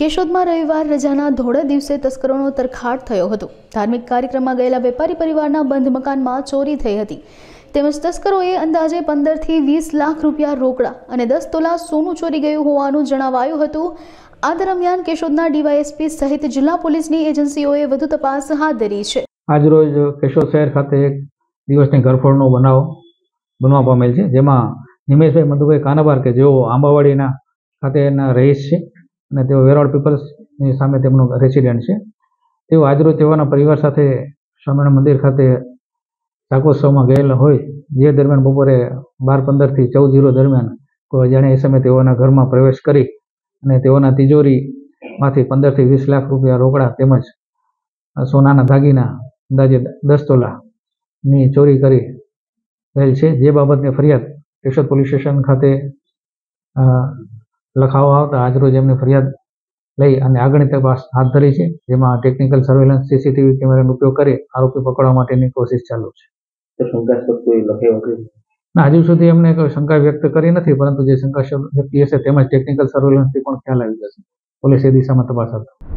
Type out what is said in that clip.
કેશોદમાં રવિવાર રજાના ધોળે દિવસે તસ્કરોનો તરખાટ થયો હતો. ધાર્મિક કાર્યક્રમમાં ગયેલા વેપારી પરિવારના બંધ મકાનમાં ચોરી થઈ હતી. તેમજ તસ્કરોએ અંદાજે પંદરથી વીસ લાખ રૂપિયા રોકડા અને દસ તોલા સોનું ચોરી ગયું હોવાનું જણાવાયું હતું. આ દરમિયાન કેશોદના ડીવાયએસપી સહિત જિલ્લા પોલીસની એજન્સીઓએ વધુ તપાસ હાથ ધરી છે. આજરોજ કેશોદ શહેર ખાતે એક દિવસની ઘરફોડનો બનાવ બનવા પામેલ છે, જેમાં નિમેશભાઈ મધુભાઈ કાનાબાર કે જેઓ આંબાવાડીના ખાતેના રહીશ છે. અને તેઓ વેરાવળ પીપલ્સની સામે તેમનું રેસિડેન્ટ છે. તેઓ આજરોજ તેઓના પરિવાર સાથે સ્વામિનારાયણ મંદિર ખાતે શાકોત્સવમાં ગયેલા હોય, જે દરમિયાન બપોરે બાર પંદરથી ચૌદ જીરો દરમિયાન કોઈ અજાણ્યા એ સમયે તેઓના ઘરમાં પ્રવેશ કરી અને તેઓના તિજોરીમાંથી પંદરથી વીસ લાખ રૂપિયા રોકડા તેમજ સોનાના દાગીના, અંદાજે દસ તોલાની ચોરી કરી રહેલ છે. જે બાબતની ફરિયાદ કેશોદ પોલીસ સ્ટેશન ખાતે અ, લખાવવા આવતા આજરોજ એમની ફરિયાદ લઈ અને આગળની તપાસ હાથ ધરી છે. જેમાં ટેકનિકલ સર્વેલન્સ સીસીટીવી કેમેરાનો ઉપયોગ કરી આરોપી પકડવા માટેની કોશિશ ચાલુ છે. શંકાસ્પદ કોઈ ના હજુ સુધી એમને કોઈ શંકા વ્યક્ત કરી નથી પરંતુ જે શંકા વ્યક્તિ હશે તેમજ ટેકનિકલ સર્વેલન્સથી પણ ખ્યાલ આવી જશે. પોલીસ એ દિશામાં તપાસ હાથ ધરશે.